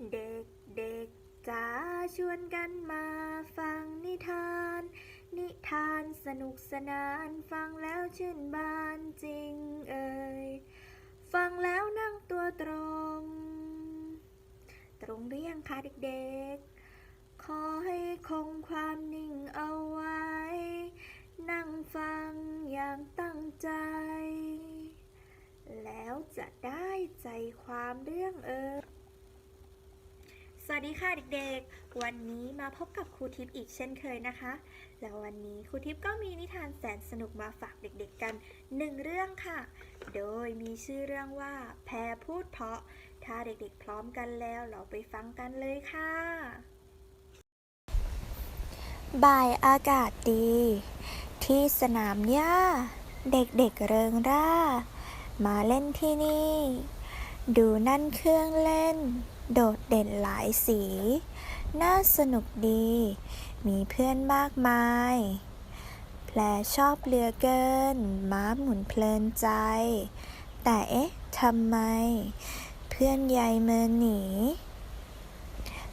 เด็กเด็กๆจ้าชวนกันมาฟังนิทาน นิทานสนุกสนานฟังแล้วชื่นบานจริงเอ่ยฟังแล้วนั่งตัวตรง ตรงหรือยังคะเด็กๆ ขอให้คงความนิ่งเอาไว้ นั่งฟังอย่างตั้งใจ แล้วจะได้ใจความเรื่องเอ่ย สวัสดีค่ะเด็กๆ วันนี้มาพบกับครูทิพย์อีกเช่นเคยนะคะ แล้ววันนี้ครูทิพย์ก็มีนิทานแสนสนุกมาฝากเด็กๆกันหนึ่งเรื่องค่ะ โดยมีชื่อเรื่องว่า แพรพูดเพาะ ถ้าเด็กๆพร้อมกันแล้วเราไปฟังกันเลยค่ะ บ่ายอากาศดี ที่สนามหญ้า เด็กๆเริงร่า มาเล่นที่นี่ ดูนั่นเครื่องเล่น โดดเด่นหลายสี น่าสนุกดี มีเพื่อนมากมาย แพรชอบเรือเกิน ม้าหมุนเพลินใจ แต่เอ๊ะทำไม เพื่อนยายเมินหนี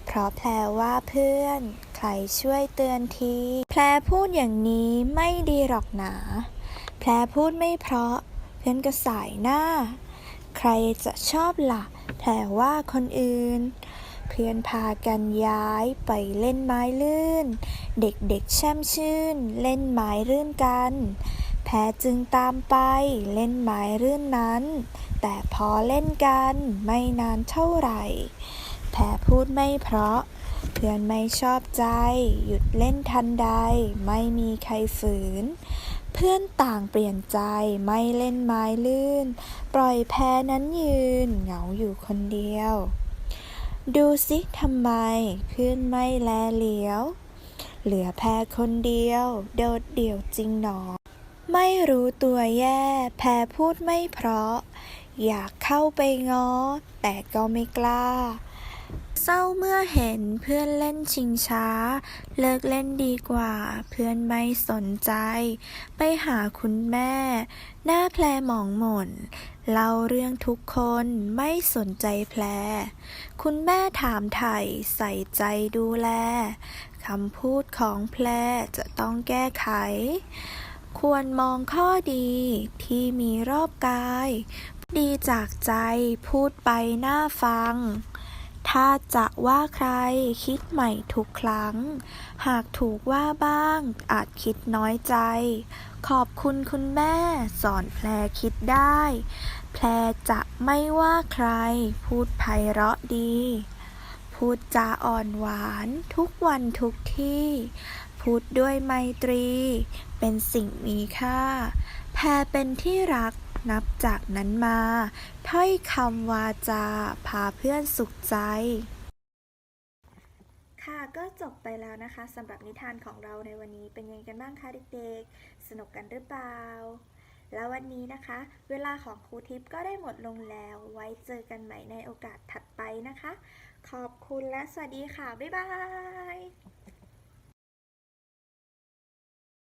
เพราะแพรว่าเพื่อน ใครช่วยเตือนที แพรพูดอย่างนี้ไม่ดีหรอกหนา แพรพูดไม่เพราะ เพื่อนก็สายหน้า ใครจะชอบละ่ะแพรว่าคนอื่น เพื่อนพากันย้ายไปเล่นไม้ลื่น เด็กๆแช่มชื่น เล่นไม้รื่นกัน แพรจึงตามไปเล่นไม้รื่นนั้น แต่พอเล่นกันไม่นานเท่าไหร่ แพรพูดไม่เพราะ เพื่อนไม่ชอบใจ หยุดเล่นทันใด ไม่มีใครฝืน เพื่อนต่างเปลี่ยนใจไม่เล่นไม้ลื่น ปล่อยแพรนั้นยืน เหงาอยู่คนเดียว ดูสิทำไมเพื่อนไม่แลเหลียว เหลือแพรคนเดียว โดดเดี่ยวจริงหนอ ไม่รู้ตัวแย่ แพรพูดไม่เพราะ อยากเข้าไปง้อ แต่ก็ไม่กล้า เศร้าเมื่อเห็นเพื่อนเล่นชิงช้า เลิกเล่นดีกว่า เพื่อนไม่สนใจ ไปหาคุณแม่ หน้าแพรหมองหม่นเล่าเรื่องทุกคนไม่สนใจแพรคุณแม่ถามไถ่ใส่ใจดูแลคำพูดของแพรจะต้องแก้ไข ควรมองข้อดีที่มีรอบกาย ดีจากใจพูดไปหน่าฟัง ถ้าจะว่าใครคิดใหม่ทุกครั้ง หากถูกว่าบ้าง อาจคิดน้อยใจ ขอบคุณคุณแม่ สอนแพรคิดได้ แพรจะไม่ว่าใคร พูดไพเราะดี พูดจาอ่อนหวานทุกวันทุกที่ พูดด้วยไมตรี เป็นสิ่งมีค่า แพรเป็นที่รัก นับจากนั้นมา ถ้อยคำวาจา พาเพื่อนสุขใจ ค่ะก็จบไปแล้วนะคะสำหรับนิทานของเราในวันนี้เป็นยังไงกันบ้างคะเด็กๆ สนุกกันหรือเปล่า แล้ววันนี้นะคะ เวลาของครูทิพย์ก็ได้หมดลงแล้ว ไว้เจอกันใหม่ในโอกาสถัดไปนะคะ ขอบคุณและสวัสดีค่ะ บ๊ายบาย